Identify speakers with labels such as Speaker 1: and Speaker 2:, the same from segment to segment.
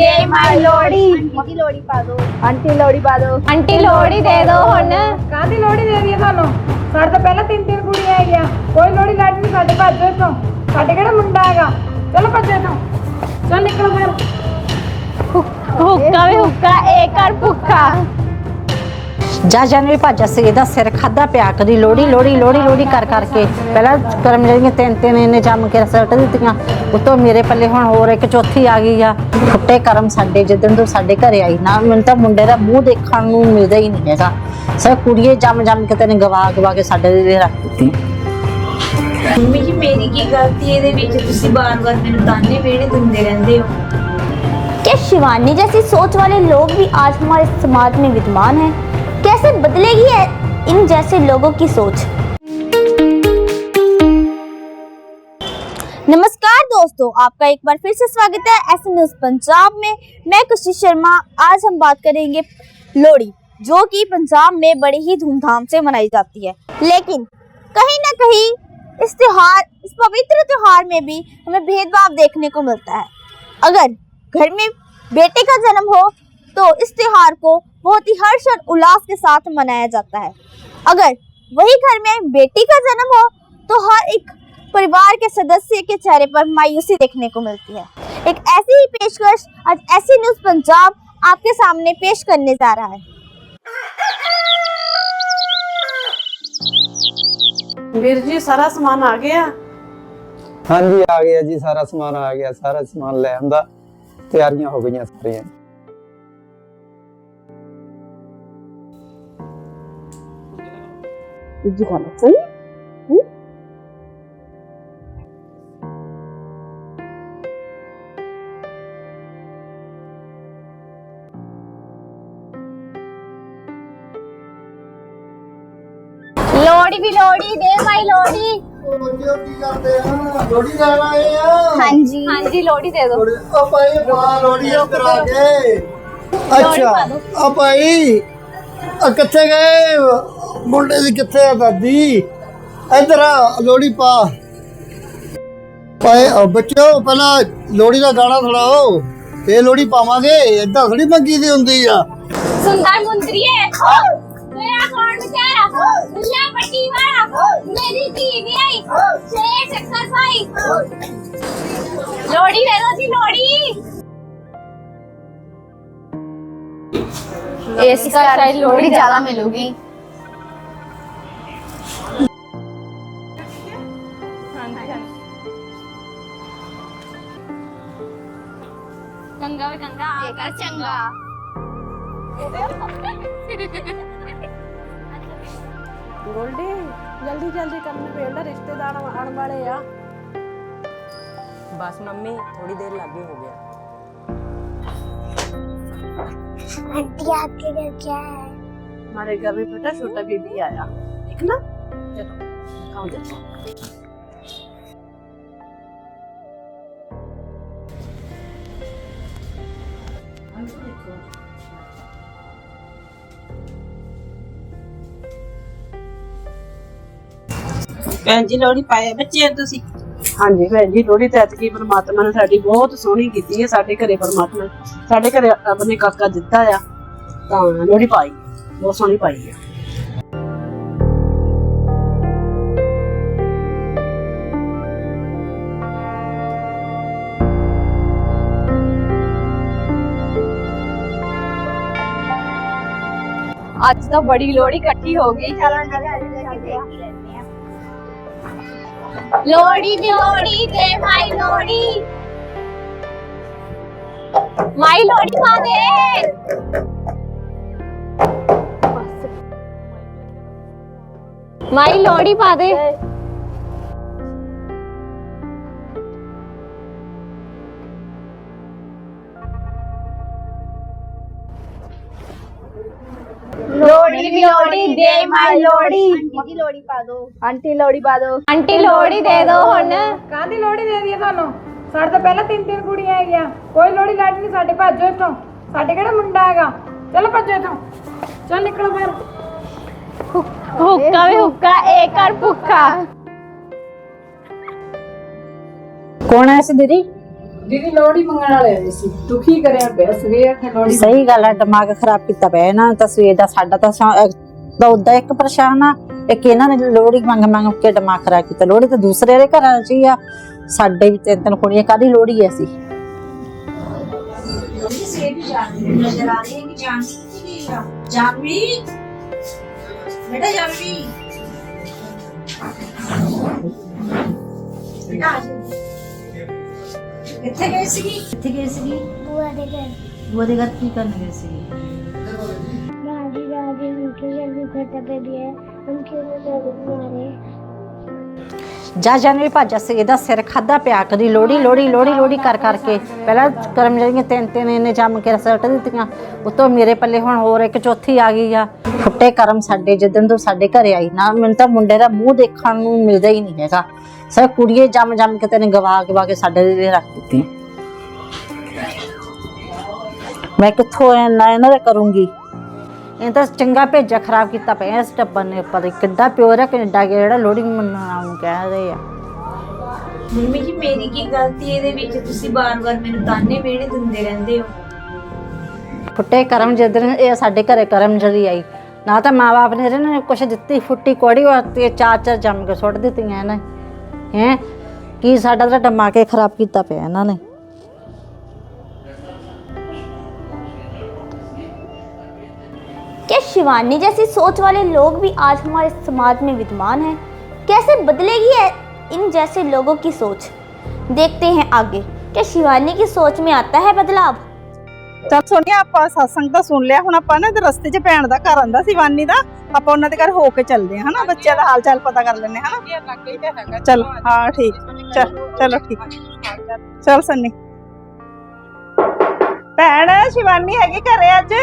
Speaker 1: ਦੇ ਮਾਈ ਲੋੜੀ
Speaker 2: ਆਂਟੀ ਲੋੜੀ ਪਾ ਦੋ।
Speaker 1: ਆਂਟੀ ਲੋੜੀ ਪਾ ਦੋ। ਆਂਟੀ ਲੋੜੀ ਦੇ ਦੋ ਹੁਣ।
Speaker 3: ਕਾਹਦੀ ਲੋੜੀ ਦੇ ਦਈਏ ਤੁਹਾਨੂੰ? ਸਾਡੇ ਤਾਂ ਪਹਿਲਾਂ ਤਿੰਨ ਤਿੰਨ ਕੁੜੀਆਂ ਹੈਗੀਆਂ। ਕੋਈ ਲੋੜੀ ਲੱਡ ਨਹੀਂ ਸਾਡੇ ਭੱਜੋ ਇੱਥੋਂ। ਸਾਡੇ ਕਿਹੜਾ ਮੁੰਡਾ ਹੈਗਾ? ਚਲੋ ਭੱਜੋ ਇੱਥੋਂ। ਚੱਲ ਨਿਕਲੋ ਫਿਰ।
Speaker 1: ਹੁੱਕਾ ਵੀ ਹੁੱਕਾ ਏ ਕਰ ਭੁੱਖਾ।
Speaker 4: ਜਾ ਜਾਨ ਵੀ ਭੱਜ ਸੀ ਇਹਦਾ ਸਿਰ ਖਾਦਾ ਪਿਆ ਕਦੀ ਲੋੜੀ ਲੋੜੀ ਲੋੜੀ ਲੋੜੀ ਕਰ ਕਰਕੇ ਪਹਿਲਾਂ ਕਰਮ ਜਿਹੜੀਆਂ ਤਿੰਨ ਤਿੰਨ ਇਹਨੇ ਜੰਮ ਕੇ ਸੱਟ ਦਿੱਤੀਆਂ ਉਤੋਂ ਮੇਰੇ ਪੱਲੇ ਹੁਣ ਹੋਰ ਇੱਕ ਚੌਥੀ ਆ ਗਈ ਆ ਫੁੱਟੇ ਕਰਮ ਸਾਡੇ ਜਿੱਦਣ ਤੋਂ ਸਾਡੇ ਘਰੇ ਆਈ ਨਾ ਮੈਨੂੰ ਤਾਂ ਮੁੰਡੇ ਦਾ ਮੂੰਹ ਦੇਖਣ ਨੂੰ ਮਿਲਦਾ ਹੀ ਨਹੀਂ ਹੈਗਾ ਸਭ ਕੁੜੀਏ ਜੰਮ ਜੰਮ ਕੇ ਤੈਨੂੰ ਗਵਾ ਗਵਾ ਕੇ ਸਾਡੇ ਦੇ ਰੱਖ ਦਿੱਤੀ
Speaker 2: ਮੰਮੀ ਜੀ ਮੇਰੀ ਕੀ ਗਲਤੀ ਹੈ ਇਹਦੇ ਵਿੱਚ ਤੁਸੀਂ ਬਾਰ-ਬਾਰ ਮੈਨੂੰ ਤਾਨੇ ਮੇੜੇ ਦਿੰਦੇ ਰਹਿੰਦੇ ਹੋ
Speaker 5: क्या शिवानी जैसी सोच वाले लोग भी आज हमारे समाज में विद्यमान हैं कैसे बदलेगी है इन जैसे लोगों की सोच? नमस्कार दोस्तों, आपका एक बार फिर से स्वागत है एस न्यूज़ पंजाब में। मैं खुशी शर्मा, आज हम बात करेंगे लोहड़ी, जो कि पंजाब में बड़े ही धूमधाम से मनाई जाती है। लेकिन कहीं ना कहीं इस त्योहार, इस पवित्र त्योहार में भी हमें भेदभाव देखने को मिलता है। अगर घर में बेटे का जन्म हो तो इस त्योहार को बहुत ही हर्ष और उल्लास के साथ मनाया जाता है। अगर वही घर में बेटी का जन्म हो तो हर एक परिवार के सदस्य के चेहरे पर मायूसी देखने को मिलती है। एक ऐसी ही पेशकश आज ऐसी न्यूज़ पंजाब आपके सामने पेश करने जा रहा है।
Speaker 3: वीर जी सारा सामान आ गया?
Speaker 6: हाँ जी आ गया जी सारा सामान आ गया सारा सामान ले आंदा। तैयारियाँ हो गई
Speaker 3: सारियाँ। ਗੱਲ ਸਹੀ
Speaker 1: ਲੋੜੀ ਵੀ ਲੋੜੀ ਦੇ ਮਾਈ ਲੋੜੀ
Speaker 7: ਕੀ ਕਰਦੇ ਆ ਲੋੜੀ ਲੈਣ ਆਏ ਆ।
Speaker 5: हाँ जी
Speaker 1: ਹਾਂਜੀ ਲੋੜੀ ਦੇ ਦੋ
Speaker 7: ਆ ਭਾਈ ਪਾ ਲੋੜੀ ਆ ਕੇ ਅੱਛਾ ਆ ਭਾਈ ਆ ਕਿੱਥੇ ਗਏ? ਮੁੰਡੇ ਦੀ ਕਿੱਥੇ ਆ ਦਾਦੀ ਇੱਧਰ ਆ ਲੋੜੀ ਪਾ ਭਾਈ ਆ ਬੱਚੋ ਪਹਿਲਾਂ ਲੋੜੀ ਦਾ ਗਾਣਾ ਸੁਣਾਓ ਫੇਰ ਲੋੜੀ ਪਾਵਾਂਗੇ ਏਦਾਂ ਥੋੜੀ ਮੰਗੀ ਦੀ ਹੁੰਦੀ ਆ
Speaker 1: ਸੁੰਦਰ ਮੁੰਦਰੀਏ ਮੇਰਾ ਕੌਣ ਵਿਚਾਰਾ ਦੁਨੀਆ ਪੱਟੀ ਵਾਲਾ ਮੇਰੀ ਧੀ ਵਿਆਹੀ ਛੇ ਚੱਕਰ ਪਾਈ ਲੋੜੀ ਦੇ ਦੋ ਜੀ ਲੋੜੀ ਇਸ का शायद लोड़ी ज्यादा मिलूगी गंगा वे गंगा आकर चंगा
Speaker 3: ਗੋਲਡੀ ਜਲਦੀ ਜਲਦੀ ਕਰਨ ਵੇਲ ਰਿਸ਼ਤੇਦਾਰ ਆਉਣ ਵਾਲੇ ਆ
Speaker 4: ਬਸ ਮੰਮੀ ਥੋੜੀ ਦੇਰ ਲੱਗੇ ਹੋ ਗਿਆ
Speaker 5: आंटी आपके घर क्या है
Speaker 3: हमारे घर में बेटा छोटा बेबी आया ठीक ना चलो खाओ जाओ
Speaker 8: ਭੈਣ ਜੀ ਲੋਹੜੀ ਪਾਏ ਬੱਚੇ ਆ ਤੁਸੀਂ
Speaker 3: ਹਾਂਜੀ ਭੈਣ ਜੀ ਲੋਹੜੀ ਤੇ ਪਰਮਾਤਮਾ ਨੇ ਸਾਡੀ ਬਹੁਤ ਸੋਹਣੀ ਕੀਤੀ ਹੈ ਸਾਡੇ ਘਰੇ ਪਰਮਾਤਮਾ ਨੇ। ਸਾਡੇ ਘਰੇ ਆਪਣੇ ਕਾਕਾ ਦਿੱਤਾ ਆ ਤਾਂ ਲੋਹੜੀ ਪਾਈ ਬਹੁਤ ਸੋਹਣੀ ਪਾਈ ਆ
Speaker 1: ਅੱਜ ਤਾਂ ਬੜੀ ਲੋੜੀ ਇਕੱਠੀ ਹੋ ਗਈ ਲੋੜੀ ਦੀ ਲੋੜੀ ਦੇ ਮਾਈ ਲੋੜੀ ਮਾਈ ਲੋੜੀ ਪਾ ਦੇ। ਮਾਈ ਲੋੜੀ ਪਾ ਦੇ। ਦੇ ਮਾਈ ਲੋੜੀ
Speaker 2: ਆਂਟੀ ਲੋੜੀ ਪਾ ਦੋ।
Speaker 1: ਆਂਟੀ ਲੋੜੀ ਪਾ ਦੋ। ਆਂਟੀ ਲੋੜੀ ਦੇ ਦੋ ਹੁਣ।
Speaker 3: ਕਾਹਦੀ ਲੋਹੜੀ ਦੇ ਦਈਏ ਤੁਹਾਨੂੰ? ਸਾਡੇ ਤਾਂ ਪਹਿਲਾਂ ਤਿੰਨ ਤਿੰਨ ਕੁੜੀਆਂ ਹੈਗੀਆਂ। ਕੋਈ ਲੋਹੜੀ ਲੱਡ ਨਹੀਂ ਸਾਡੇ ਭੱਜੋ ਇੱਥੋਂ। ਸਾਡੇ ਕਿਹੜਾ ਮੁੰਡਾ ਹੈਗਾ? ਚਲੋ ਭੱਜੋ ਇੱਥੋਂ। ਚੱਲ ਨਿਕਲੋ ਫਿਰ
Speaker 1: ਹੁੱਕਾ ਵੀ ਹੁੱਕਾ ਏ ਕਰ ਭੁੱਖਾ।
Speaker 4: ਕੌਣ ਹੈ ਸੀ ਦੀਦੀ?
Speaker 3: ਦੀਦੀ ਲੋੜੀ ਮੰਗਣ ਵਾਲੇ ਆਏ ਸੀ। ਦੁਖੀ ਕਰਿਆ ਪਿਆ ਸਵੇਰ ਤੇ ਲੋੜੀ
Speaker 4: ਸਹੀ ਗੱਲ ਹੈ ਦਿਮਾਗ ਖਰਾਬ ਕੀਤਾ ਪਿਆ ਨੇ ਤਾਂ ਸਵੇਰ ਦਾ ਸਾਡਾ ਤਾਂ ਤਾਂ ਉਦਾਂ ਇੱਕ ਪਰੇਸ਼ਾਨ ਆ ਇੱਕ ਇਹਨਾਂ ਨੇ ਲੋੜੀ ਮੰਗ ਮੰਗ ਕੇ ਦਿਮਾਗ ਖਰਾਬ ਕੀਤਾ। ਲੋੜੀ ਤਾਂ ਦੂਸਰੇ ਦੇ ਘਰਾਂ 'ਚ ਹੀ ਆ ਸਾਡੇ ਵੀ ਤਿੰਨ ਤਿੰਨ ਕੁੜੀਆਂ ਕਾਦੀ ਲੋੜੀ ਐ ਸੀ
Speaker 2: ਆ ਕਿੱਥੇ ਗਈ ਸੀਗੀ? ਕਿੱਥੇ ਗਈ ਸੀਗੀ?
Speaker 1: ਬੁਆ ਦੇ ਘਰ।
Speaker 2: ਬੁਆ ਦੇ ਘਰ ਕੀ ਕਰਨ ਗਈ ਸੀਗੀ?
Speaker 1: दादी उनके जल्दी खत्म पे भी है उनके लिए लोग मारे
Speaker 4: ਜਾ ਜਾਨਵੀ ਭਾਜਾ ਸੀ ਇਹਦਾ ਸਿਰ ਖਾਦਾ ਪਿਆ ਕਦੀ ਲੋੜੀ ਲੋੜੀ ਲੋੜੀ ਲੋੜੀ ਕਰ ਕਰਕੇ ਪਹਿਲਾਂ ਕਰਮ ਜਿਹੜੀਆਂ ਤਿੰਨ ਤਿੰਨ ਇਹਨੇ ਜੰਮ ਕੇ ਸੱਟ ਦਿੱਤੀਆਂ ਉਤੋਂ ਮੇਰੇ ਪੱਲੇ ਹੁਣ ਹੋਰ ਇੱਕ ਚੌਥੀ ਆ ਗਈ ਆ ਫੁੱਟੇ ਕਰਮ ਸਾਡੇ ਜਿੱਦਣ ਤੋਂ ਸਾਡੇ ਘਰੇ ਆਈ ਨਾ ਮੈਨੂੰ ਤਾਂ ਮੁੰਡੇ ਦਾ ਮੂੰਹ ਦੇਖਣ ਨੂੰ ਮਿਲਦਾ ਹੀ ਨਹੀਂ ਹੈਗਾ ਸਭ ਕੁੜੀਏ ਜੰਮ ਜੰਮ ਕੇ ਤੈਨੂੰ ਗਵਾ ਗਵਾ ਕੇ ਸਾਡੇ ਦੇ ਰੱਖ ਦਿੱਤੀ ਮੈਂ ਕਿੱਥੋਂ ਇਹਨਾਂ ਇਹਨਾਂ ਦਾ ਕਰੂੰਗੀ ਇਹ ਤਾਂ ਚੰਗਾ ਭੇਜਾ ਖਰਾਬ ਕੀਤਾ ਪਿਆ ਇਸ ਟੱਬਰ ਨੇ ਉੱਪਰ ਕਿੱਡਾ ਪਿਓਰ ਹੈ ਜਿਹੜਾ ਲੋਡਿੰਗ ਮੰਨਣਾ ਨੂੰ ਕਹਿ ਰਹੇ ਆ।
Speaker 2: ਮੰਮੀ ਜੀ ਮੇਰੀ ਕੀ ਗਲਤੀ ਇਹਦੇ ਵਿੱਚ ਤੁਸੀਂ ਬਾਰ-ਬਾਰ ਮੈਨੂੰ ਤਾਨੇ ਮਿਹਣੇ ਦਿੰਦੇ ਰਹਿੰਦੇ ਹੋ।
Speaker 4: ਫੁੱਟੇ ਕਰਮ ਜਦੋਂ ਇਹ ਸਾਡੇ ਘਰੇ ਕਰਮ ਜਰੀ ਆਈ। ਨਾ ਤਾਂ ਮਾਪੇ ਨੇ ਇਹਨਾਂ ਨੇ ਕੁਛ ਦਿੱਤੀ ਫੁੱਟੀ ਕੋੜੀ ਵਾਸਤੇ ਚਾਰ ਚਾਰ ਜੰਮ ਕੇ ਸੁੱਟ ਦਿੱਤੀਆਂ ਇਹਨਾਂ। ਹੈ? ਕੀ ਸਾਡਾ ਤਾਂ ਦਿਮਾਗ ਹੀ ਖਰਾਬ ਕੀਤਾ ਪਿਆ ਇਹਨਾਂ ਨੇ।
Speaker 5: शिवानी जैसी सोच वाले लोग भी आज हमारे समाज में विद्यमान हैं कैसे बदलेगी है इन जैसे लोगों की सोच देखते हैं आगे क्या शिवानी की सोच में आता है बदलाव
Speaker 8: ਚੱਲ ਸੋਨੀਆ ਆਪਾਂ satsang ਤਾਂ ਸੁਣ ਲਿਆ ਹੁਣ ਆਪਾਂ ਨਾ ਤੇ ਰਸਤੇ 'ਚ ਭੈਣ ਦਾ ਘਰ ਆਂਦਾ ਸੀ ਵਾਨੀ ਦਾ ਆਪਾਂ ਉਹਨਾਂ ਦੇ ਘਰ ਹੋ ਕੇ ਚੱਲਦੇ ਹਾਂ ਹਨਾ ਬੱਚਿਆਂ ਦਾ ਹਾਲ ਚਾਲ ਪਤਾ ਕਰ ਲੈਣੇ ਹਨਾ ਚਲ ਹਾਂ ਠੀਕ ਚਲ ਚਲੋ ਠੀਕ ਚਲ ਸੰਨੀ ਭੈਣ ਸ਼ਿਵਾਨੀ ਹੈਗੀ ਘਰੇ ਅੱਜ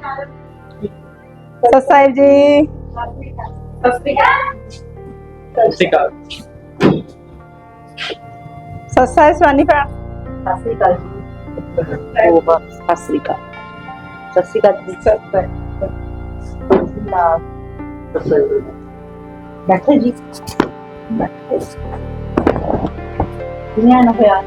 Speaker 8: ਸਤਿ ਸਾਹਿਬ ਜੀ। ਸਤਿ ਸਾਹਿਬ ਸ਼ਿਵਾਨੀ ਭੈਣ।
Speaker 4: ਸਤਿ ਸ੍ਰੀ ਅਕਾਲ ਜੀ। ਉਹ ਬਸ ਸਤਿ ਸ੍ਰੀ ਅਕਾਲ। ਸਤਿ ਸ੍ਰੀ ਅਕਾਲ ਜੀ। ਬੈਠੋ ਜੀ। ਬੈਠੋ। ਦੁਨੀਆ ਨਾ ਹੋਇਆ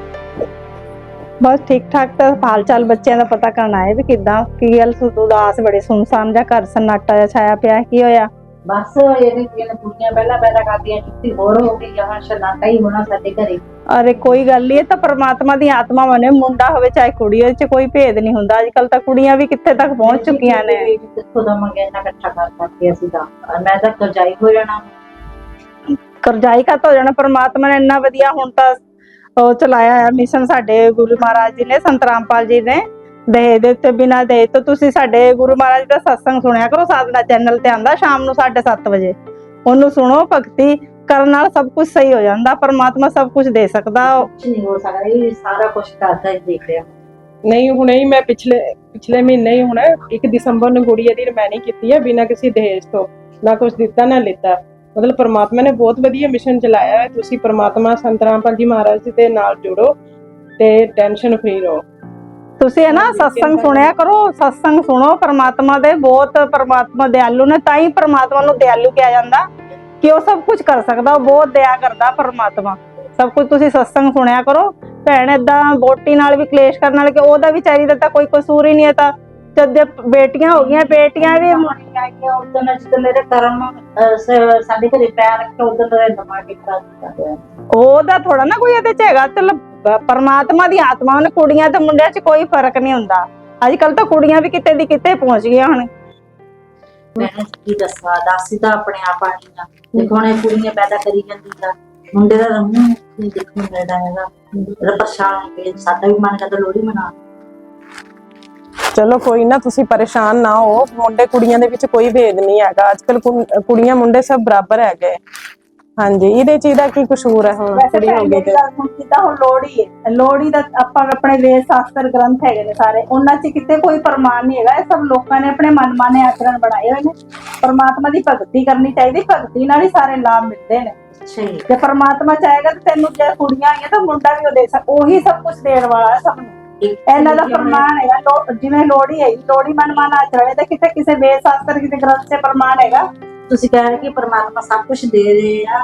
Speaker 8: ਬਸ ਠੀਕ ਠਾਕ ਤਾਂ ਹਾਲ ਚਾਲ ਬੱਚਿਆਂ ਦਾ ਪਤਾ ਕਰਨ ਆਏ ਵੀ ਕਿਦਾਂ ਕੀ ਸੁ ਉਦਾਸ ਬੜੇ ਸੁਨਸਾਨ ਜਿਹਾ ਘਰ ਸਨਾਟਾ ਜਿਹਾ ਛਾਇਆ ਪਿਆ ਕੀ ਹੋਇਆ?
Speaker 2: ਬਸ ਇਹਨੇ ਇਹਨੇ ਕੁੜੀਆਂ ਪਹਿਲਾਂ ਪੈਦਾ ਕਰਦੀਆਂ ਚੁੱਤੀ ਹੋਰ ਹੋ ਗਈ ਜਹਾਂ ਸ਼ਨਾਟਾ ਹੀ ਹੋਣਾ ਸਾਡੇ ਘਰੇ।
Speaker 8: ਅਰੇ ਕੋਈ ਗੱਲ ਨਹੀਂ ਇਹ ਤਾਂ ਪਰਮਾਤਮਾ ਦੀ ਆਤਮਾ ਬਣੇ ਮੁੰਡਾ ਹੋਵੇ ਚਾਹੇ ਕੁੜੀ ਹੋਵੇ ਚ ਕੋਈ ਭੇਦ ਨਹੀਂ ਹੁੰਦਾ। ਅੱਜ ਕੱਲ ਤਾਂ ਕੁੜੀਆਂ ਵੀ ਕਿੱਥੇ ਤੱਕ ਪਹੁੰਚ ਚੁੱਕੀਆਂ ਨੇ।
Speaker 2: ਕਿੱਥੋਂ ਦਾ ਮੰਗਿਆ ਇਹਨਾਂ ਇਕੱਠਾ ਕਰ ਕਰਕੇ ਅਸੀਂ ਤਾਂ। ਮੈਂ ਤਾਂ ਕਰਜਾਈ ਹੋ ਜਾਣਾ।
Speaker 8: ਕਰਜਾਈ ਕਾ ਹੋ ਜਾਣਾ? ਪਰਮਾਤਮਾ ਨੇ ਇੰਨਾ ਵਧੀਆ ਹੁਣ ਤਾਂ ਉਹ ਚਲਾਇਆ ਹੈ ਮਿਸ਼ਨ ਸਾਡੇ ਗੁਰੂ ਮਹਾਰਾਜ ਜੀ ਨੇ ਸੰਤ ਰਾਮਪਾਲ ਜੀ ਨੇ। ਦੇ ਦੇ ਉੱਤੇ ਬਿਨਾ ਦੇ ਤੋਂ ਤੁਸੀਂ ਸਾਡੇ ਗੁਰੂ ਮਹਾਰਾਜ ਦਾ ਸਤਸੰਗ ਸੁਣਿਆ ਕਰੋ ਸਾਧਨਾ ਚੈਨਲ ਤੇ ਆਂਦਾ ਸ਼ਾਮ ਨੂੰ 7:30 ਵਜੇ। ਉਹਨੂੰ ਸੁਣੋ ਭਗਤੀ ਕਰਨ ਨਾਲ ਸਭ ਕੁਝ ਸਹੀ ਹੋ ਜਾਂਦਾ ਪਰਮਾਤਮਾ ਸਭ ਕੁਝ ਦੇ ਸਕਦਾ।
Speaker 2: ਕੁਝ ਨਹੀਂ ਹੋ ਸਕਦਾ ਇਹ ਸਾਰਾ ਕੁਝ ਕਰਦਾ ਹੀ ਦੇਖ ਰਿਹਾ।
Speaker 9: ਨਹੀਂ ਹੁਣੇ ਹੀ ਮੈਂ ਪਿਛਲੇ ਪਿਛਲੇ ਮਹੀਨੇ ਹੀ ਹੁਣ 1 ਦਸੰਬਰ ਨੂੰ ਗੁੜੀਆ ਦੀ ਰਮੈਨੀ ਕੀਤੀ ਹੈ ਬਿਨਾਂ ਕਿਸੇ ਦਹੇਜ ਤੋਂ। ਨਾ ਕੁਝ ਦਿੱਤਾ ਨਾ ਲਿੱਤਾ। ਮਤਲਬ ਪਰਮਾਤਮਾ ਨੇ ਬਹੁਤ ਵਧੀਆ ਮਿਸ਼ਨ ਚਲਾਇਆ ਹੈ। ਤੁਸੀਂ ਪਰਮਾਤਮਾ ਸੰਤ ਰਾਮਪਾਲ ਜੀ ਮਹਾਰਾਜ ਜੀ ਦੇ ਨਾਲ ਜੁੜੋ ਤੇ ਟੈਨਸ਼ਨ ਫ੍ਰੀ ਰਹੋ।
Speaker 8: ਤੁਸੀਂ ਹੈ ਨਾ ਸਤਸੰਗ ਸੁਣਿਆ ਕਰੋ ਸਤਸੰਗ ਸੁਣੋ। ਪਰਮਾਤਮਾ ਦੇ ਬਹੁਤ ਪਰਮਾਤਮਾ ਦਿਆਲੂ ਨੇ ਤਾਂ ਹੀ ਪਰਮਾਤਮਾ ਨੂੰ ਦਿਆਲੂ ਕਿਹਾ ਜਾਂਦਾ। ਕਿ ਉਹ ਸਭ ਕੁਝ ਕਰ ਸਕਦਾ ਉਹ ਬਹੁਤ ਦਇਆ ਕਰਦਾ ਪਰਮਾਤਮਾ। ਸਭ ਕੁਝ ਤੁਸੀਂ ਸਤਸੰਗ ਸੁਣਿਆ ਕਰੋ। ਭੈਣ ਏਦਾਂ ਵੋਟੀ ਨਾਲ ਵੀ ਕਲੇਸ਼ ਕਰਨ ਨਾਲ ਕਿ ਉਹਦਾ ਵਿਚਾਰੀ ਦਾ ਤਾਂ ਕੋਈ ਕਸੂਰ ਹੀ ਨਹੀਂ ਹੈ ਤਾਂ ਜਦ ਬੇਟੀਆਂ ਹੋ ਗਈਆਂ ਬੇਟੀਆਂ ਵੀ
Speaker 2: ਉਦੋਂ ਜਦੋਂ ਮੇਰੇ ਕਰਮ ਅਹ, ਸ- ਸਾਡੇ ਘਰੇ ਪੈਰ ਰੱਖਿਆ ਉਦੋਂ ਦਾ ਦਿਮਾਗ ਹੀ ਖਰਾਬ ਕੀਤਾ ਹੋਇਆ
Speaker 8: ਉਹਦਾ ਥੋੜਾ ਨਾ ਕੋਈ ਇਹਦੇ ਚ ਹੈਗਾ ਚਲ ਪਰਮਾਤਮਾ ਦੀ ਆਤਮਾ ਨੇ ਕੁੜੀਆਂ ਤੇ ਮੁੰਡਿਆਂ 'ਚ ਕੋਈ ਫ਼ਰਕ ਨਹੀਂ ਹੁੰਦਾ। ਅੱਜ ਕੱਲ ਤਾਂ ਕੁੜੀਆਂ ਵੀ ਕਿਤੇ ਦੀ ਕਿਤੇ ਪਹੁੰਚ ਗਈਆਂ ਹੁਣ।
Speaker 2: ਮੈਂ ਕੀ ਦੱਸਾਂ ਦੱਸੀ ਤਾਂ ਆਪਣੇ ਆਪ ਆਣੀ ਆ ਦੇਖੋ ਹੁਣ ਇਹ ਕੁੜੀਆਂ ਪੈਦਾ ਕਰੀ ਜਾਂਦੀ ਆ। ਮੁੰਡੇ ਦਾ ਮੂੰਹ ਨਹੀਂ ਦੇਖਣ ਨੂੰ ਮਿਲਦਾ ਹੈਗਾ। ਹੋ ਕੇ ਸਾਡਾ ਵੀ ਮਨ ਕਰਦਾ ਲੋਹੜੀ ਮਨਾ
Speaker 9: ਚਲੋ ਕੋਈ ਨਾ ਤੁਸੀਂ ਪਰੇਸ਼ਾਨ ਨਾ ਹੋ। ਮੁੰਡੇ ਕੁੜੀਆਂ ਦੇ ਵਿੱਚ ਕੋਈ ਭੇਦ ਨਹੀਂ ਹੈਗਾ। ਅੱਜਕੱਲ ਕੁੜੀਆਂ ਮੁੰਡੇ ਸਭ ਬਰਾਬਰ ਹੈਗੇ। ਹਾਂਜੀ ਇਹਦੇ ਚ ਇਹਦਾ ਕੀ ਕਸੂਰ ਹੈ ਹੁਣ? ਕੁੜੀ ਹੋ ਗਈ ਤੇ।
Speaker 8: ਜਿੱਦਾਂ ਹੁਣ ਲੋਹੜੀ ਹੈ ਲੋਹੜੀ ਦਾ ਆਪਾਂ ਆਪਣੇ ਵੇਦ ਸ਼ਾਸਤਰ ਗ੍ਰੰਥ ਹੈਗੇ ਨੇ ਸਾਰੇ। ਉਹਨਾਂ 'ਚ ਕਿਤੇ ਕੋਈ ਪ੍ਰਮਾਣ ਨਹੀਂ ਹੈਗਾ। ਇਹ ਸਭ ਲੋਕਾਂ ਨੇ ਆਪਣੇ ਮਨਮਾਨੇ ਆਚਰਣ ਬਣਾਏ ਹੋਏ ਨੇ। ਪਰਮਾਤਮਾ ਦੀ ਭਗਤੀ ਕਰਨੀ ਚਾਹੀਦੀ। ਭਗਤੀ ਨਾਲ ਹੀ ਸਾਰੇ ਲਾਭ ਮਿਲਦੇ ਨੇ।
Speaker 2: ਅੱਛਾ ਜੀ
Speaker 8: ਪਰਮਾਤਮਾ ਚਾਹੇਗਾ ਤਾਂ ਤੈਨੂੰ ਜੇ ਕੁੜੀਆਂ ਆਈਆਂ ਤਾਂ ਮੁੰਡਾ ਵੀ ਉਹ ਦੇ ਸਕ ਉਹੀ ਸਭ ਕੁਝ ਦੇਣ ਵਾਲਾ ਹੈ ਸਭ ਨੂੰ। ਇਹਨਾਂ ਦਾ ਪ੍ਰਮਾਣ ਹੈਗਾ ਲੋ- ਜਿਵੇਂ ਲੋਹੜੀ ਹੈ ਲੋਹੜੀ ਮਨਮਾਨ ਆਚਰਣ ਤੇ ਕਿਤੇ ਕਿਸੇ ਵੇਦ ਸ਼ਾਸਤਰ ਕਿਸੇ ਗ੍ਰੰਥ 'ਚ ਪ੍ਰਮਾਣ ਹੈਗਾ।
Speaker 2: ਤੁਸੀਂ ਕਹਿ ਰਹੇ ਕਿ ਪਰਮਾਤਮਾ ਸਭ ਕੁਝ ਦੇ ਰਹੇ ਆ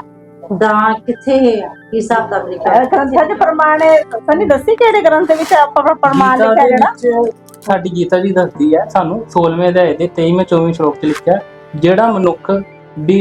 Speaker 2: ਦਾਨ ਕਿੱਥੇ ਆ ਕੀ ਹਿਸਾਬ ਦਾ ਲਿਖਿਆ
Speaker 8: ਗ੍ਰੰਥਾਂ ਚ ਪ੍ਰਮਾਣ ਹੈ ਸਾਨੂੰ ਦੱਸੀ ਕਿਹੜੇ ਗ੍ਰੰਥ ਵਿੱਚ ਆਪਾਂ ਪ੍ਰਮਾਣ
Speaker 10: ਗੀਤਾ
Speaker 8: ਲਿਖਿਆ
Speaker 10: ਦੇ
Speaker 8: ਜਿਹੜਾ?
Speaker 10: ਵਿੱਚ ਸਾਡੀ ਗੀਤਾ ਜੀ ਦੱਸਦੀ ਹੈ ਸਾਨੂੰ 16ਵੇਂ ਅਧਿਆਏ ਦੇ 23ਵੇਂ 24ਵੇਂ ਸ਼ਲੋਕ 'ਚ ਲਿਖਿਆ ਹੈ, ਜਿਹੜਾ ਮਨੁੱਖ ਵੀ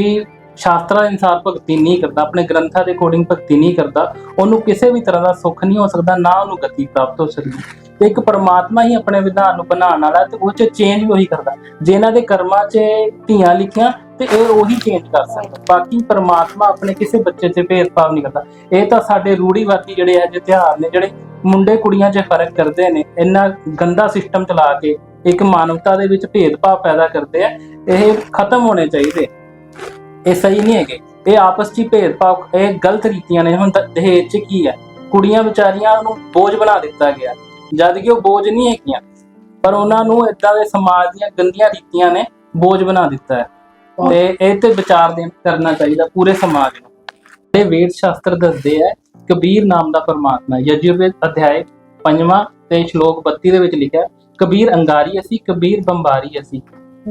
Speaker 10: ਸ਼ਾਸਤਰਾਂ ਦੇ ਅਨੁਸਾਰ ਭਗਤੀ ਨਹੀਂ ਕਰਦਾ, ਆਪਣੇ ਗ੍ਰੰਥਾਂ ਦੇ ਅਕੋਰਡਿੰਗ ਭਗਤੀ ਨਹੀਂ ਕਰਦਾ, ਉਹਨੂੰ ਕਿਸੇ ਵੀ ਤਰ੍ਹਾਂ ਦਾ ਸੁੱਖ ਨਹੀਂ ਹੋ ਸਕਦਾ, ਨਾ ਉਹਨੂੰ ਗਤੀ ਪ੍ਰਾਪਤ ਹੋ ਸਕਦੀ। ਤੇ ਇੱਕ ਪਰਮਾਤਮਾ ਹੀ ਆਪਣੇ ਵਿਧਾਨ ਨੂੰ ਬਣਾਉਣ ਵਾਲਾ ਤੇ ਉਹ 'ਚ ਚੇਂਜ ਵੀ ਉਹੀ ਕਰਦਾ। ਜੇ ਇਹਨਾਂ ਦੇ ਕਰਮਾਂ 'ਚ ਧੀਆਂ ਲਿਖੀਆਂ ਤੇ ਇਹ ਉਹੀ ਚੇਂਜ ਕਰ ਸਕਦਾ। ਬਾਕੀ ਪਰਮਾਤਮਾ ਆਪਣੇ ਕਿਸੇ ਬੱਚੇ 'ਚ ਭੇਦਭਾਵ ਨਹੀਂ ਕਰਦਾ। ਇਹ ਤਾਂ ਸਾਡੇ ਰੂੜੀਵਾਦੀ ਜਿਹੜੇ ਇਹ ਜਿਹੇ ਤਿਉਹਾਰ ਨੇ, ਜਿਹੜੇ ਮੁੰਡੇ ਕੁੜੀਆਂ 'ਚ ਫ਼ਰਕ ਕਰਦੇ ਨੇ, ਇੰਨਾ ਗੰਦਾ ਸਿਸਟਮ ਚਲਾ ਕੇ ਇੱਕ ਮਾਨਵਤਾ ਦੇ ਵਿੱਚ ਭੇਦਭਾਵ ਪੈਦਾ ਕਰਦੇ ਆ, ਇਹ ਖਤਮ ਹੋਣੇ ਚਾਹੀਦੇ ਇਹ ਸਹੀ ਨਹੀਂ ਹੈਗੇ। ਇਹ ਆਪਸ 'ਚ ਹੀ ਭੇਦਭਾਵ ਇਹ ਗਲਤ ਰੀਤੀਆਂ ਨੇ। ਹੁਣ ਦਹੇਜ 'ਚ ਕੀ ਹੈ? ਕੁੜੀਆਂ ਵਿਚਾਰੀਆਂ ਨੂੰ ਬੋਝ ਬਣਾ ਦਿੱਤਾ ਗਿਆ। ਜਦ ਕਿ ਉਹ ਬੋਝ ਨਹੀਂ ਹੈਗੀਆਂ ਪਰ ਉਹਨਾਂ ਨੂੰ ਇਦਾਂ ਦੇ ਸਮਾਜ ਦੀਆਂ ਗੰਦੀਆਂ ਰੀਤੀਆਂ ਨੇ ਬੋਝ ਬਣਾ ਦਿੱਤਾ ਹੈ। ਤੇ ਇਹ ਤੇ ਵਿਚਾਰ ਦੇ ਕਰਨਾ ਚਾਹੀਦਾ ਪੂਰੇ ਸਮਾਜ ਨੂੰ। ਇਹ ਵੇਦ ਸ਼ਾਸਤਰ ਦੱਸਦੇ ਹੈ ਕਬੀਰ ਨਾਮ ਦਾ ਪਰਮਾਤਮਾ ਯਜੁਰਵੇਦ ਅਧਿਆਇ ਪੰਜਵਾਂ ਤੇ ਸ਼ਲੋਕ 32 ਦੇ ਵਿੱਚ ਲਿਖਿਆ ਕਬੀਰ ਅੰਗਾਰੀ ਅਸੀਂ ਕਬੀਰ ਬੰਬਾਰੀ ਅਸੀਂ।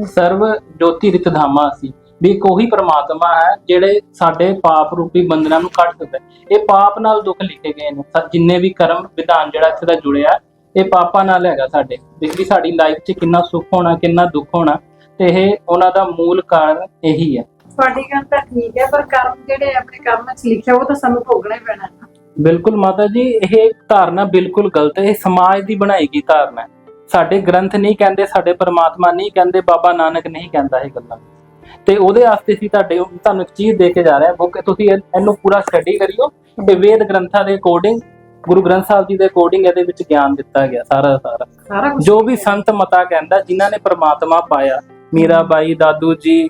Speaker 10: ਸਰਵ ਜੋਤੀ ਰਿਤ ਧਾਮਾ ਅਸੀਂ। ਵੀ ਕੋਈ ਪਰਮਾਤਮਾ ਹੈ ਜਿਹੜੇ ਸਾਡੇ ਪਾਪ ਰੂਪੀ ਬੰਧਨਾਂ ਨੂੰ ਕੱਢ ਸਕਦਾ। ਇਹ ਪਾਪ ਨਾਲ ਦੁੱਖ ਲਿਖੇ ਗਏ ਨੇ। ਜਿੰਨੇ ਵੀ ਕਰਮ ਵਿਧਾਨ ਜਿਹੜਾ ਇੱਥੇ ਦਾ ਜੁੜਿਆ ਇਹ ਪਾਪਾਂ ਨਾਲ ਹੈਗਾ ਸਾਡੇ। ਦੇਖੀ ਸਾਡੀ ਲਾਈਫ 'ਚ ਕਿੰਨਾ ਸੁੱਖ ਹੋਣਾ ਕਿੰਨਾ ਦੁੱਖ ਹੋਣਾ ਤੇ ਇਹ ਉਹਨਾਂ ਦਾ ਮੂਲ ਕਾਰਨ ਇਹੀ ਹੈ।
Speaker 9: ਤੁਹਾਡੀ ਗੱਲ ਤਾਂ ਠੀਕ ਹੈ ਪਰ ਕਰਮ ਜਿਹੜੇ ਆਪਣੇ ਕਰਮਾਂ 'ਚ ਲਿਖਿਆ ਉਹ ਤਾਂ ਸਾਨੂੰ ਭੋਗਣਾ ਹੀ ਪੈਣਾ। ਹੈ।
Speaker 10: ਬਿਲਕੁਲ ਮਾਤਾ ਜੀ ਇਹ ਧਾਰਨਾ ਬਿਲਕੁਲ ਗਲਤ ਹੈ। ਇਹ ਸਮਾਜ ਦੀ ਬਣਾਈ ਗਈ ਧਾਰਨਾ ਹੈ। ਸਾਡੇ ਗ੍ਰੰਥ ਨਹੀਂ ਕਹਿੰਦੇ ਸਾਡੇ ਪਰਮਾਤਮਾ ਨਹੀਂ ਕਹਿੰਦੇ ਬਾਬਾ ਨਾਨਕ ਨਹੀਂ ਕਹਿੰਦਾ ਇਹ ਗੱਲਾਂ। ਤੇ ਉਹਦੇ ਵਾਸਤੇ ਸੀ ਤੁਹਾਡੇ ਤੁਹਾਨੂੰ ਇੱਕ ਚੀਜ਼ ਦੇ ਕੇ ਜਾ ਰਿਹਾ ਬੁੱਕ। ਤੁਸੀਂ ਇਹ- ਇਹਨੂੰ ਪੂਰਾ ਸਟੱਡੀ ਕਰਿਓ ਤੇ ਵੇਦ ਗ੍ਰੰਥਾਂ ਦੇ ਅਕੋਰਡਿੰਗ ਗੁਰੂ ਗ੍ਰੰਥ ਸਾਹਿਬ ਜੀ ਦੇ ਅਕੋਰਡਿੰਗ ਇਹਦੇ ਵਿੱਚ ਗਿਆਨ ਦਿੱਤਾ ਗਿਆ ਸਾਰਾ ਸਾਰਾ। ਜੋ ਵੀ ਸੰਤ ਮਤਾ ਕਹਿੰਦਾ ਜਿਨ੍ਹਾਂ ਨੇ ਪ੍ਰਮਾਤਮਾ ਪਾਇਆ ਮੀਰਾ ਬਾਈ ਦਾਦੂ ਜੀ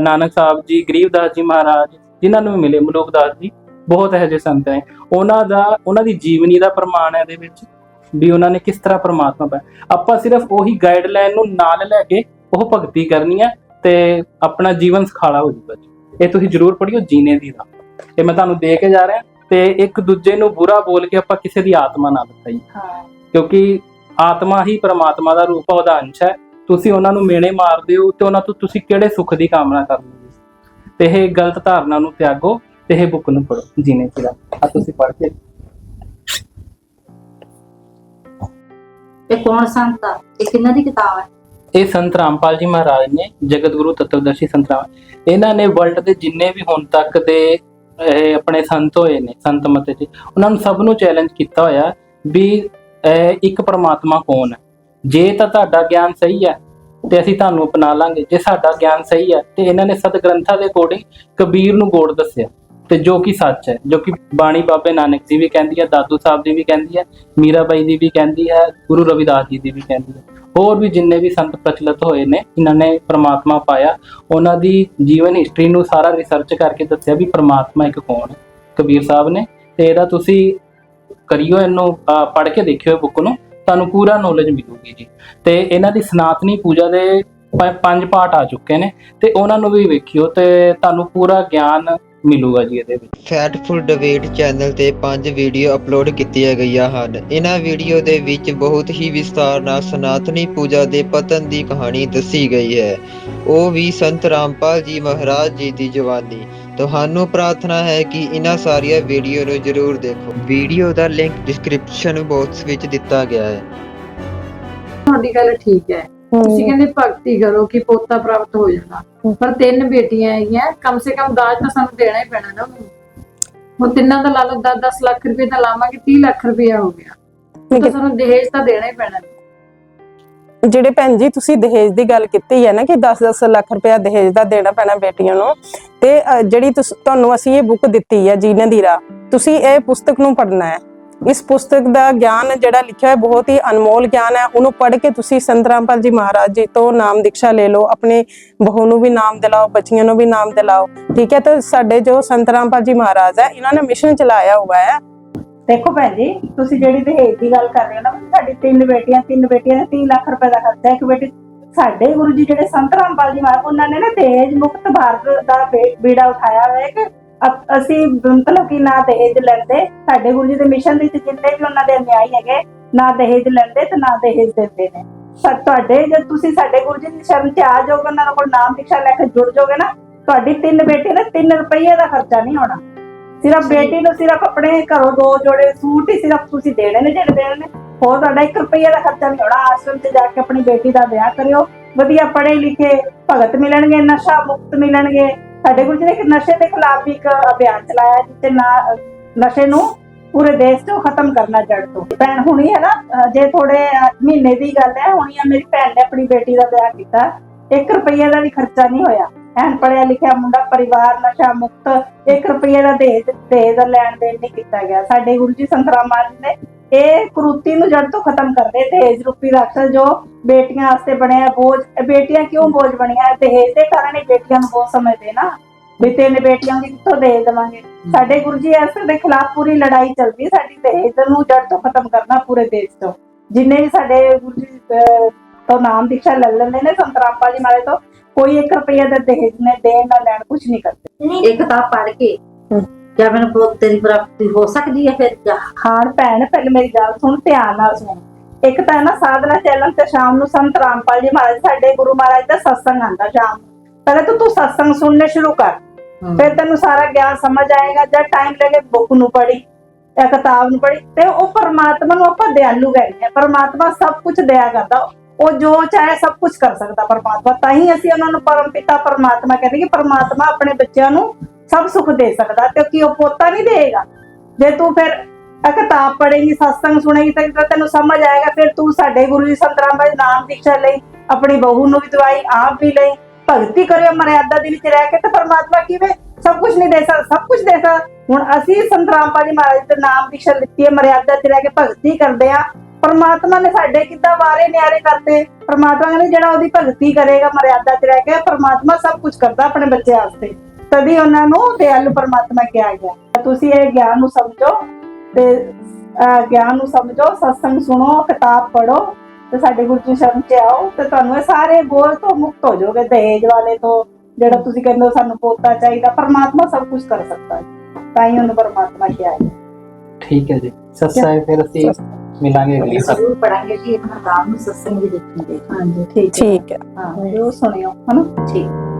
Speaker 10: ਨਾਨਕ ਸਾਹਿਬ ਜੀ ਗਰੀਬਦਾਸ ਜੀ ਮਹਾਰਾਜ ਜਿਨ੍ਹਾਂ ਨੂੰ ਮਿਲੇ ਮਲੋਕਦਾਸ ਜੀ ਬਹੁਤ ਇਹੋ ਜਿਹੇ ਸੰਤ ਨੇ ਉਹਨਾਂ ਦਾ ਉਹਨਾਂ ਦੀ ਜੀਵਨੀ ਦਾ ਪ੍ਰਮਾਣ ਹੈ ਇਹਦੇ ਵਿੱਚ ਵੀ ਉਹਨਾਂ ਨੇ ਕਿਸ ਤਰ੍ਹਾਂ ਪ੍ਰਮਾਤਮਾ ਪਾਇਆ। ਆਪਾਂ ਸਿਰਫ ਉਹੀ ਗਾਈਡਲਾਈਨ ਨੂੰ ਨਾਲ ਲੈ ਕੇ ਉਹ ਭਗਤੀ ਕਰਨੀ ਹੈ ਤੇ ਆਪਣਾ ਜੀਵਨ ਸਖਾਲਾ ਹੋ ਜਾਊਗਾ ਜੀ। ਇਹ ਤੁਸੀਂ ਜ਼ਰੂਰ ਪੜ੍ਹਿਓ ਜੀਨੇ ਦੀ ਦਾ ਇਹ ਮੈਂ ਤੁਹਾਨੂੰ ਦੇ ਕੇ ਜਾ ਰਿਹਾ ਤੇ ਇੱਕ ਦੂਜੇ ਨੂੰ ਬੁਰਾ ਬੋਲ ਕੇ ਆਪਾਂ ਕਿਸੇ ਦੀ ਆਤਮਾ ਨਾ ਬਤਾਈ ਕਿਉਂਕਿ ਆਤਮਾ ਹੀ ਪ੍ਰਮਾਤਮਾ ਦਾ ਰੂਪ ਆ ਉਹਦਾ ਅੰਸ਼ ਹੈ। ਤੁਸੀਂ ਉਹਨਾਂ ਨੂੰ ਮੇਣੇ ਮਾਰਦੇ ਹੋ ਤੇ ਉਹਨਾਂ ਤੋਂ ਤੁਸੀਂ ਕਿਹੜੇ ਸੁੱਖ ਦੀ ਕਾਮਨਾ ਕਰਦੇ ਹੋ? ਤੇ ਇਹ ਗਲਤ ਧਾਰਨਾ ਨੂੰ ਤਿਆਗੋ ਤੇ ਇਹ ਬੁੱਕ ਨੂੰ ਪੜੋ ਜੀਨੇ ਦੀ ਦਾ ਆ ਤੁਸੀਂ ਪੜ੍ਹ ਕੇ।
Speaker 2: ਇਹ ਕੌਣ ਸੰਤ ਆ? ਇਹ ਕਿੰਨਾ ਦੀ ਕਿਤਾਬ ਹੈ?
Speaker 10: ਇਹ ਸੰਤ ਰਾਮਪਾਲ ਜੀ ਮਹਾਰਾਜ ਨੇ, ਜਗਤ ਗੁਰੂ ਤਤਵਦਰਸ਼ੀ ਸੰਤ ਰਾਮ, ਇਹਨਾਂ ਨੇ ਵਰਲਡ ਦੇ ਜਿੰਨੇ ਵੀ ਹੁਣ ਤੱਕ ਦੇ ਆਪਣੇ ਸੰਤ ਹੋਏ ਨੇ, ਸੰਤ ਮਤੇ ਜੀ ਉਹਨਾਂ ਨੂੰ ਸਭ ਨੂੰ ਚੈਲੰਜ ਕੀਤਾ ਹੋਇਆ ਵੀ ਇੱਕ ਪਰਮਾਤਮਾ ਕੌਣ ਹੈ? ਜੇ ਤਾਂ ਤੁਹਾਡਾ ਗਿਆਨ ਸਹੀ ਹੈ, ਤੇ ਅਸੀਂ ਤੁਹਾਨੂੰ ਅਪਣਾ ਲਾਂਗੇ। ਜੇ ਸਾਡਾ ਗਿਆਨ ਸਹੀ ਹੈ, ਤੇ ਇਹਨਾਂ ਨੇ ਸਤ ਗ੍ਰੰਥਾਂ ਦੇ ਅਕੋਰਡਿੰਗ ਕਬੀਰ ਨੂੰ ਗੋੜ ਦੱਸਿਆ। ਤੇ ਜੋ ਕਿ ਸੱਚ ਹੈ, ਜੋ ਕਿ ਬਾਣੀ ਬਾਬੇ ਨਾਨਕ ਦੀ ਵੀ ਕਹਿੰਦੀ ਹੈ, ਦਾਦੂ ਸਾਹਿਬ ਦੀ ਵੀ ਕਹਿੰਦੀ ਹੈ, ਮੀਰਾਬਾਈ ਦੀ ਵੀ ਕਹਿੰਦੀ ਹੈ, ਗੁਰੂ ਰਵਿਦਾਸ ਜੀ ਦੀ ਵੀ ਕਹਿੰਦੀ ਹੈ। ਹੋਰ ਵੀ ਜਿੰਨੇ ਵੀ ਸੰਤ ਪ੍ਰਚਲਿਤ ਹੋਏ ਨੇ ਇਹਨਾਂ ਨੇ ਪ੍ਰਮਾਤਮਾ ਪਾਇਆ, ਉਹਨਾਂ ਦੀ ਜੀਵਨ ਹਿਸਟਰੀ ਨੂੰ ਸਾਰਾ ਰਿਸਰਚ ਕਰਕੇ ਦੱਸਿਆ ਵੀ ਪ੍ਰਮਾਤਮਾ ਇੱਕ ਕੌਣ ਹੈ। ਕਬੀਰ ਸਾਹਿਬ ਨੇ ਤੇ ਇਹਦਾ ਤੁਸੀਂ ਕਰਿਓ ਇਹਨੂੰ ਪੜ੍ਹ ਕੇ ਦੇਖਿਓ ਬੁੱਕ ਨੂੰ, ਤੁਹਾਨੂੰ ਪੂਰਾ ਨੌਲੇਜ ਮਿਲੂਗੀ ਜੀ। ਤੇ ਇਹਨਾਂ ਦੀ ਸਨਾਤਨੀ ਪੂਜਾ ਦੇ ਪੰਜ ਪਾਠ ਆ ਚੁੱਕੇ ਨੇ ਤੇ ਉਹਨਾਂ ਨੂੰ ਵੀ ਵੇਖਿਓ ਤੇ ਤੁਹਾਨੂੰ ਪੂਰਾ ਗਿਆਨ ਮਿਲੂਗਾ ਜੀ ਇਹਦੇ ਵਿੱਚ।
Speaker 11: ਫੈਟਫੁਲ ਡਿਬੇਟ ਚੈਨਲ ਤੇ ਪੰਜ ਵੀਡੀਓ ਅਪਲੋਡ ਕੀਤੀਆਂ ਗਈਆਂ ਹਨ। ਇਹਨਾਂ ਵੀਡੀਓ ਦੇ ਵਿੱਚ ਬਹੁਤ ਹੀ ਵਿਸਤਾਰ ਨਾਲ ਸਨਾਤਨੀ ਪੂਜਾ ਦੇ ਪਤਨ ਦੀ ਕਹਾਣੀ ਦੱਸੀ ਗਈ ਹੈ। ਉਹ ਵੀ ਸੰਤ ਰਾਮਪਾਲ ਜੀ ਮਹਾਰਾਜ ਜੀ ਦੀ ਜਵਾਨੀ। ਤੁਹਾਨੂੰ ਪ੍ਰਾਰਥਨਾ ਹੈ ਕਿ ਇਹਨਾਂ ਸਾਰੀਆਂ ਵੀਡੀਓ ਨੂੰ ਜ਼ਰੂਰ ਦੇਖੋ। ਵੀਡੀਓ ਦਾ ਲਿੰਕ ਡਿਸਕ੍ਰਿਪਸ਼ਨ ਬਾਕਸ ਵਿੱਚ ਦਿੱਤਾ ਗਿਆ ਹੈ।
Speaker 9: ਤੁਹਾਡੀ ਗੱਲ ਠੀਕ ਹੈ। ਤੁਸੀਂ ਕਹਿੰਦੇ ਭਗਤੀ ਕਰੋ ਕਿ ਪੋਤਾ ਪ੍ਰਾਪਤ ਹੋ ਜਾਣਾ ਪਰ ਤਿੰਨ ਬੇਟੀਆਂ ਹੈਗੀਆਂ ਕਮ ਸੇ ਕਮ ਦਾਜ ਤਾਂ ਸਾਨੂੰ ਦੇਣਾ ਹੀ ਪੈਣਾ ਨਾ। ਉਹਨੂੰ ਹੁਣ ਤਿੰਨਾਂ ਦਾ ਲਾ ਲਓ 10-10 ਲੱਖ ਰੁਪਏ ਦਾ ਲਾਵਾਂਗੇ 30 ਲੱਖ ਰੁਪਏ ਹੋ ਗਿਆ। ਤਾਂ ਸਾਨੂੰ ਦਹੇਜ ਤਾਂ ਦੇਣਾ ਹੀ ਪੈਣਾ।
Speaker 8: ਜਿਹੜੇ ਭੈਣ ਜੀ ਤੁਸੀਂ ਦਹੇਜ ਦੀ ਗੱਲ ਕੀਤੀ ਹੈ ਨਾ ਕਿ 10-10 ਲੱਖ ਰੁਪਇਆ ਦਹੇਜ ਦਾ ਦੇਣਾ ਪੈਣਾ ਬੇਟੀਆਂ ਨੂੰ ਤੇ ਜਿਹੜੀ ਤੁਹਾਨੂੰ ਅਸੀਂ ਇਹ ਬੁੱਕ ਦਿੱਤੀ ਹੈ ਜੀਨੇ ਦੀ ਰਾਹ ਤੁਸੀਂ ਇਹ ਪੁਸਤਕ ਨੂੰ ਪੜ੍ਹਨਾ ਹੈ। ਇਸ ਪੁਸਤਕ ਦਾ ਗਿਆਨ ਜਿਹੜਾ ਲਿਖਿਆ ਹੈ, ਬਹੁਤ ਹੀ ਅਨਮੋਲ ਗਿਆਨ ਹੈ। ਉਹਨੂੰ ਪੜ੍ਹ ਕੇ ਤੁਸੀਂ ਸੰਤ ਰਾਮਪਾਲ ਜੀ ਮਹਾਰਾਜ ਜੀ ਤੋਂ ਨਾਮ ਦੀਕਸ਼ਾ ਲੈ ਲਓ। ਆਪਣੇ ਬਹੂ ਨੂੰ ਵੀ ਨਾਮ ਦਿਲਾਓ, ਬੱਚੀਆਂ ਨੂੰ ਵੀ ਨਾਮ ਦਿਲਾਓ। ਠੀਕ ਹੈ, ਤਾਂ ਸਾਡੇ ਜੋ ਸੰਤ ਰਾਮਪਾਲ ਜੀ ਮਹਾਰਾਜ ਹੈ, ਇਹਨਾਂ ਨੇ ਮਿਸ਼ਨ ਚਲਾਇਆ ਹੋਇਆ ਹੈ। ਦੇਖੋ ਭੈਣ ਜੀ, ਤੁਸੀਂ ਜਿਹੜੀ ਦਹੇਜ ਦੀ ਗੱਲ ਕਰ ਰਹੇ ਹੋ ਨਾ, ਸਾਡੀ ਤਿੰਨ ਬੇਟੀਆਂ ਤਿੰਨ ਬੇਟੀਆਂ ਨੇ 3 ਲੱਖ ਰੁਪਏ ਦਾ ਖਰਚਾ ਇੱਕ ਬੇਟੀ, ਸਾਡੇ ਗੁਰੂ ਜੀ ਜਿਹੜੇ ਸੰਤ ਰਾਮਪਾਲ ਜੀ ਮਹਾਰਾਜ, ਉਹਨਾਂ ਨੇ ਨਾ ਦਹੇਜ ਮੁਕਤ ਭਾਰਤ ਦਾ ਬੀੜਾ ਉਠਾਇਆ ਹੋਇਆ ਕਿ ਅ- ਅਸੀਂ ਮਤਲਬ ਕਿ ਨਾ ਦਹੇਜ ਲੈਂਦੇ ਸਾਡੇ ਗੁਰੂ ਜੀ ਦੇ ਮਿਸ਼ਨ ਵਿੱਚ ਜਿੰਨੇ ਵੀ ਉਹਨਾਂ ਦੇ ਅਨਿਆਈ ਹੈਗੇ ਨਾ ਦਹੇਜ ਲੈਂਦੇ ਤੇ ਨਾ ਦਹੇਜ ਦਿੰਦੇ ਨੇ। ਸਰ ਤੁਹਾਡੇ ਜਦ ਤੁਸੀਂ ਸਾਡੇ ਗੁਰੂ ਜੀ ਦੀ ਸ਼ਰਨ ਚ ਆ ਜਾਓਗੇ ਉਹਨਾਂ ਕੋਲ ਨਾਮ ਦੀਕਸ਼ਾ ਲੈ ਕੇ ਜੁੜ ਜਾਓਗੇ ਨਾ ਤੁਹਾਡੀ ਤਿੰਨ ਬੇਟੇ ਨੇ 3 ਰੁਪਏ ਦਾ ਖਰਚਾ ਨਹੀਂ ਹੋਣਾ ਸਿਰਫ ਬੇਟੀ ਨੂੰ ਸਿਰਫ ਆਪਣੇ ਘਰੋਂ ਦੋ ਜੋੜੇ ਸੂਟ ਹੀ ਸਿਰਫ ਤੁਸੀਂ ਦੇਣੇ ਨੇ ਜਿਹੜੇ ਦੇਣੇ ਨੇ ਹੋਰ ਤੁਹਾਡਾ 1 ਰੁਪਈਆ ਦਾ ਖਰਚਾ ਨਹੀਂ ਹੋਣਾ ਆਸ਼ਰਮ 'ਚ ਜਾ ਕੇ ਆਪਣੀ ਬੇਟੀ ਦਾ ਵਿਆਹ ਕਰਿਓ ਵਧੀਆ ਪੜ੍ਹੇ ਲਿਖੇ ਭਗਤ ਮਿਲਣਗੇ ਨਸ਼ਾ ਮੁਕਤ ਮਿਲਣਗੇ। ਸਾਡੇ ਗੁਰੂ ਜੀ ਨੇ ਇੱਕ ਨਸ਼ੇ ਦੇ ਖਿਲਾਫ ਇੱਕ ਅਭਿਆਨ ਚਲਾਇਆ ਜਿੱਤੇ ਨਾ, ਨਸ਼ੇ ਨੂੰ ਪੂਰੇ ਦੇਸ਼ ਤੋਂ ਖਤਮ ਕਰਨਾ ਜੜ ਤੋਂ। ਭੈਣ ਹੁਣੀ ਹੈ ਨਾ ਜੇ ਥੋੜੇ ਮਹੀਨੇ ਦੀ ਗੱਲ ਹੈ, ਹੁਣੀ ਆ ਮੇਰੀ ਭੈਣ ਨੇ ਆਪਣੀ ਬੇਟੀ ਦਾ ਵਿਆਹ ਕੀਤਾ। 1 ਰੁਪਈਆ ਦਾ ਵੀ ਖਰਚਾ ਨਹੀਂ ਹੋਇਆ। ਐਨ ਪੜਿਆ ਲਿਖਿਆ ਮੁੰਡਾ ਪਰਿਵਾਰ ਨਸ਼ਾ ਮੁਕਤ 1 ਰੁਪਈਆ ਦਾ ਦਹੇਜ ਦਹੇਜ ਦਾ ਲੈਣ ਦੇਣ ਨਹੀਂ ਕੀਤਾ ਗਿਆ। ਸਾਡੇ ਗੁਰੂ ਜੀ ਸੰਤਰਾਮ ਮਹਾਰਾਜ ਨੇ ਇਹ ਕੁਰੂਤੀ ਨੂੰ ਜੜ ਤੋਂ ਖਤਮ ਕਰਦੇ ਦਹੇਜ ਰੂਪੀ ਰਾਖਸ਼ ਜੋ ਬੇਟੀਆਂ ਵਾਸਤੇ ਬਣਿਆ ਬੋਝ ਇਹ ਬੇਟੀਆਂ ਕਿਉਂ ਬੋਝ ਬਣੀਆਂ? ਦਹੇਜ ਦੇ ਕਾਰਨ ਹੀ ਬੇਟੀਆਂ ਨੂੰ ਬਹੁਤ ਸਮਝਦੇ ਨਾ। ਵੀ ਤਿੰਨ ਬੇਟੀਆਂ ਦੀ ਕਿੱਥੋਂ ਦੇ ਦੇਵਾਂਗੇ? ਸਾਡੇ ਗੁਰੂ ਜੀ ਇਸ ਦੇ ਖਿਲਾਫ ਪੂਰੀ ਲੜਾਈ ਚੱਲਦੀ ਸਾਡੀ ਦਹੇਜ ਨੂੰ ਜੜ ਤੋਂ ਖਤਮ ਕਰਨਾ ਪੂਰੇ ਦੇਸ਼ ਤੋਂ। ਜਿੰਨੇ ਵੀ ਸਾਡੇ ਗੁਰੂ ਜੀ ਤੋਂ ਨਾਮ ਦੀਕਸ਼ਾ ਲੈ ਲੈਂਦੇ ਨੇ ਸੰਤਰਾਪਾ ਜੀ ਮਾਰੇ ਤੋਂ ਕੋਈ 1 ਰੁਪਈਆ ਦਾ ਦਹੇਜ ਨੇ ਦੇਣ ਨਾ ਲੈਣ ਕੁਝ ਨਹੀਂ ਕਰਦੇ।
Speaker 2: ਇਹ ਕਿਤਾਬ ਪੜ੍ਹ ਕੇ। ਕਿਆ ਮੈਨੂੰ ਬਹੁਤ ਤੇਰੀ ਪ੍ਰਾਪਤੀ ਹੋ ਸਕਦੀ ਹੈ ਫਿਰ ਕਿਆ
Speaker 8: ਖਾਨ ਭੈਣ ਪਹਿਲੇ ਮੇਰੀ ਗੱਲ ਸੁਣ ਧਿਆਨ ਨਾਲ ਸੁਣ। ਇੱਕ ਤਾਂ ਹੈ ਨਾ ਸਾਧਨਾ ਚੱਲਣ ਤੇ ਸ਼ਾਮ ਨੂੰ ਸੰਤ ਰਾਮਪਾਲ ਜੀ ਮਹਾਰਾਜ ਸਾਡੇ ਗੁਰੂ ਮਹਾਰਾਜ ਦਾ ਸਤਸੰਗ ਆਂਦਾ ਸ਼ਾਮ ਨੂੰ। ਪਹਿਲੇ ਤਾਂ ਤੂੰ ਸਤਸੰਗ ਸੁਣਨੇ ਸ਼ੁਰੂ ਕਰ। ਫਿਰ ਤੈਨੂੰ ਸਾਰਾ ਗਿਆਨ ਸਮਝ ਆਏਗਾ ਜਦ ਟਾਈਮ ਲੱਗੇ ਬੁੱਕ ਨੂੰ ਪੜ੍ਹੀ ਜਾਂ ਕਿਤਾਬ ਨੂੰ ਪੜ੍ਹੀ। ਤੇ ਉਹ ਪਰਮਾਤਮਾ ਨੂੰ ਆਪਾਂ ਦਿਆਲੂ ਕਹਿੰਦੇ ਆ। ਪਰਮਾਤਮਾ ਸਭ ਕੁਝ ਦਿਆ ਕਰਦਾ। ਉਹ ਜੋ ਚਾਹੇ ਸਭ ਕੁਝ ਕਰ ਸਕਦਾ ਪਰਮਾਤਮਾ। ਤਾਂ ਹੀ ਅਸੀਂ ਉਹਨਾਂ ਨੂੰ ਪਰਮ ਪਿਤਾ ਪਰਮਾਤਮਾ ਕਹਿੰਦੇ ਕਿ ਪਰਮਾਤਮਾ ਆਪਣੇ ਬੱਚਿਆਂ ਨੂੰ ਸਭ ਸੁੱਖ ਦੇ ਸਕਦਾ ਕਿਉਂਕਿ ਉਹ ਪੋਤਾ ਨਹੀਂ ਦੇਗਾ ਜੇ ਤੂੰ ਫਿਰ ਕਿਤਾਬ ਪੜ੍ਹੇਗੀ, ਸਤਸੰਗ ਸੁਣੇਗੀ, ਤਾਂ ਤੈਨੂੰ ਸਮਝ ਆਏਗਾ, ਫਿਰ ਤੂੰ ਸਾਡੇ ਗੁਰੂ ਜੀ ਸੰਤਰਾਮ ਬਾਈ ਨਾਮ ਦੀਕਸ਼ਾ ਲਈ, ਆਪਣੀ ਬਹੂ ਨੂੰ ਵੀ ਦਵਾਈ, ਆਪ ਵੀ ਲਈ, ਭਗਤੀ ਕਰਿਓ ਮਰਿਆਦਾ ਦੇ ਵਿੱਚ ਰਹਿ ਕੇ ਤੇ ਪਰਮਾਤਮਾ ਕਿਵੇਂ ਸਭ ਕੁਝ ਨਹੀਂ ਦੇ ਸਕਦਾ, ਸਭ ਕੁਝ ਦੇ ਸਕਦਾ। ਹੁਣ ਅਸੀਂ ਸੰਤਰਾਮ ਜੀ ਮਹਾਰਾਜ ਦੇ ਨਾਮ ਦੀਕਸ਼ਾ ਲਿੱਤੀ ਹੈ, ਮਰਿਆਦਾ 'ਚ ਰਹਿ ਕੇ ਭਗਤੀ ਕਰਦੇ ਆ ਪਰਮਾਤਮਾ ਨੇ ਸਾਡੇ ਕਿੱਦਾਂ ਵਾਰੇ ਨਿਆਰੇ ਕਰਤੇ? ਪਰਮਾਤਮਾ ਨੇ ਜਿਹੜਾ ਉਹਦੀ ਭਗਤੀ ਕਰੇਗਾ, ਮਰਿਆਦਾ 'ਚ ਰਹਿ ਕੇ, ਪਰਮਾਤਮਾ ਸਭ ਕੁਝ ਕਰਦਾ ਆਪਣੇ ਬੱਚੇ ਵਾਸਤੇ। ਤਦੀ ਉਹਨਾਂ ਨੂੰ ਦਿਆਲੂ ਪਰਮਾਤਮਾ ਕਿਹਾ ਗਿਆ। ਤੁਸੀਂ ਇਹ ਗਿਆਨ ਨੂੰ ਸਮਝੋ ਤੇ ਗਿਆਨ ਨੂੰ ਸਮਝੋ ਸਤਸੰਗ ਸੁਣੋ ਕਿਤਾਬ ਪੜੋ ਤੇ ਸਾਡੇ ਗੁਰੂ ਜੀ ਸ਼ਰਨ ਚ ਆਓ ਤੇ ਤੁਹਾਨੂੰ ਇਹ ਸਾਰੇ ਬੋਝ ਤੋਂ ਮੁਕਤ ਹੋ ਜਾਓਗੇ ਦਹੇਜ ਵਾਲੇ ਤੋਂ ਜਿਹੜਾ ਤੁਸੀਂ ਕਹਿੰਦੇ ਹੋ ਸਾਨੂੰ ਪੋਤਾ ਚਾਹੀਦਾ ਪਰਮਾਤਮਾ ਸਭ ਕੁਝ ਕਰ ਸਕਦਾ ਹੈ। ਤਾਂ ਹੀ ਉਹਨੂੰ ਪਰਮਾਤਮਾ ਕਿਹਾ ਹੈ
Speaker 10: ਠੀਕ ਹੈ ਜੀ। ਸੱਸਾਂ ਫਿਰ ਅਸੀਂ ਮਿਲਾਂਗੇ ਅਗਲੀ ਵਾਰ
Speaker 2: ਜ਼ਰੂਰ ਪੜਾਂਗੇ ਕਿ ਇਹਨਾਂ ਨਾਮ ਨੂੰ ਸਤਸੰਗ ਵੀ ਦੇਖਾਂਗੇ
Speaker 8: ਹਾਂਜੀ ਠੀਕ ਠੀਕ ਹੈ।
Speaker 2: ਹਾਂ
Speaker 8: ਜੋ ਸੁਣਿਓ ਹਨਾ?
Speaker 2: ਠੀਕ।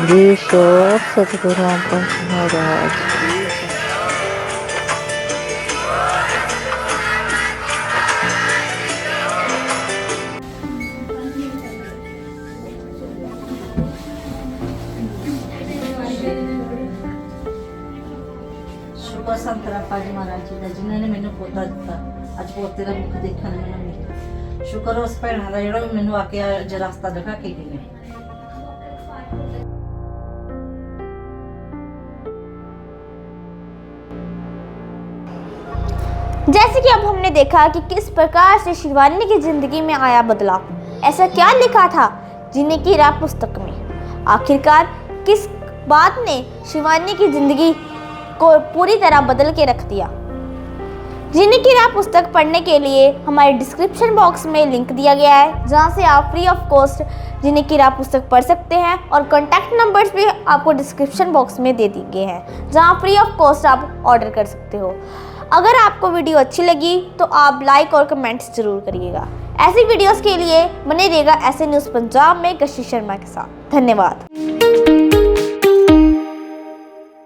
Speaker 8: ਜੀ
Speaker 2: ਕੋ ਸਤਿਗੁਰਾਂ ਦਾ ਮਹਾਰਾਜ। ਜੀ ਦਾ, ਜਿਨ੍ਹਾਂ ਨੇ ਮੈਨੂੰ ਪੋਤਾ ਦਿੱਤਾ। ਅੱਜ ਪੋਤੇ ਦਾ ਮੁਖ ਦੇਖਣ ਸ਼ੁਕਰ ਉਸ ਭੈਣਾਂ ਦਾ ਜਿਹੜਾ ਮੈਨੂੰ ਆ ਕੇ ਅੱਜ ਰਸਤਾ ਦਿਖਾ ਕੇ
Speaker 5: ਗਈਆਂ हमने देखा कि किस प्रकार से शिवानी की ज़िंदगी में आया बदलाव। ऐसा क्या लिखा था जीने की राह पुस्तक में? आखिरकार किस बात ने शिवानी की ज़िंदगी को पूरी तरह बदल के रख दिया? जीने की राह पुस्तक पढ़ने के लिए हमारे डिस्क्रिप्शन बॉक्स में लिंक दिया गया है, जहाँ से आप फ्री ऑफ़ कॉस्ट जीने की राह पुस्तक पढ़ सकते हैं और कॉन्टैक्ट नंबर्स भी आपको डिस्क्रिप्शन बॉक्स में दे दिए गए हैं, जहाँ फ्री ऑफ़ कॉस्ट आप ऑर्डर कर सकते हो। अगर आपको वीडियो अच्छी लगी तो आप लाइक और कमेंट्स जरूर करिएगा ऐसी वीडियोस के लिए बने रहिएगा ऐसे न्यूज़ पंजाब में कशिश शर्मा के साथ धन्यवाद